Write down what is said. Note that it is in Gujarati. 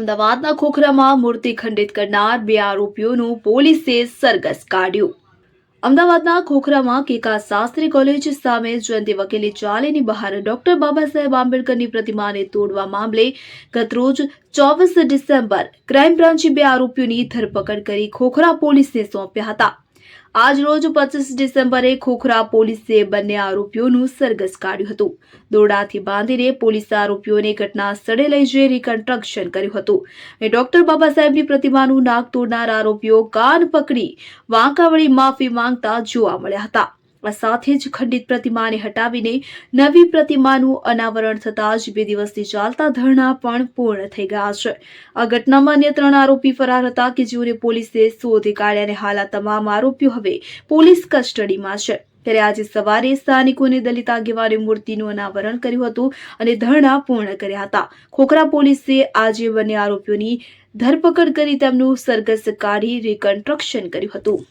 અમદાવાદના ખોખરામાં મૂર્તિ ખંડિત કરનાર બે આરોપીઓનું પોલીસે સરઘસ કાઢ્યું. અમદાવાદના ખોખરામાં કેકા શાસ્ત્રી કોલેજ સામે જયંતિ વકીલે ચાલીની બહાર ડોક્ટર બાબા સાહેબ આંબેડકરની પ્રતિમાને તોડવા મામલે ગતરોજ ચોવીસ ડિસેમ્બર ક્રાઇમ બ્રાન્ચે બે આરોપીઓની ધરપકડ કરી ખોખરા પોલીસને સોંપ્યા હતા. આજ રોજ પચીસ ડિસેમ્બરે ખોખરા પોલીસે બંને આરોપીઓનું સરઘસ કાઢ્યું હતું. દોરડાથી બાંધીને પોલીસે આરોપીઓને ઘટના સ્થળે લઈ જઈ રિકન્સ્ટ્રક્શન કર્યું હતું. અને ડોક્ટર બાબા સાહેબની પ્રતિમાનું નાક તોડનાર આરોપીઓ કાન પકડી વાંકાવળી માફી માંગતા જોવા મળ્યા હતા. આ સાથે જ ખંડિત પ્રતિમાને હટાવીને નવી પ્રતિમાનું અનાવરણ થતાં જ બે દિવસથી ચાલતા ધરણા પણ પૂર્ણ થઈ ગયા છે. આ ઘટનામાં અન્ય ત્રણ આરોપી ફરાર હતા કે જેઓને પોલીસે શોધી કાઢ્યા અને હાલ આ તમામ આરોપીઓ હવે પોલીસ કસ્ટડીમાં છે. ત્યારે આજે સવારે સ્થાનિકોને દલિત આગેવાને મૂર્તિનું અનાવરણ કર્યું હતું અને ધરણા પૂર્ણ કર્યા હતા. ખોખરા પોલીસે આજે બંને આરોપીઓની ધરપકડ કરી તેમનું સરઘસ કાઢી રિકન્સ્ટ્રક્શન કર્યું હતું.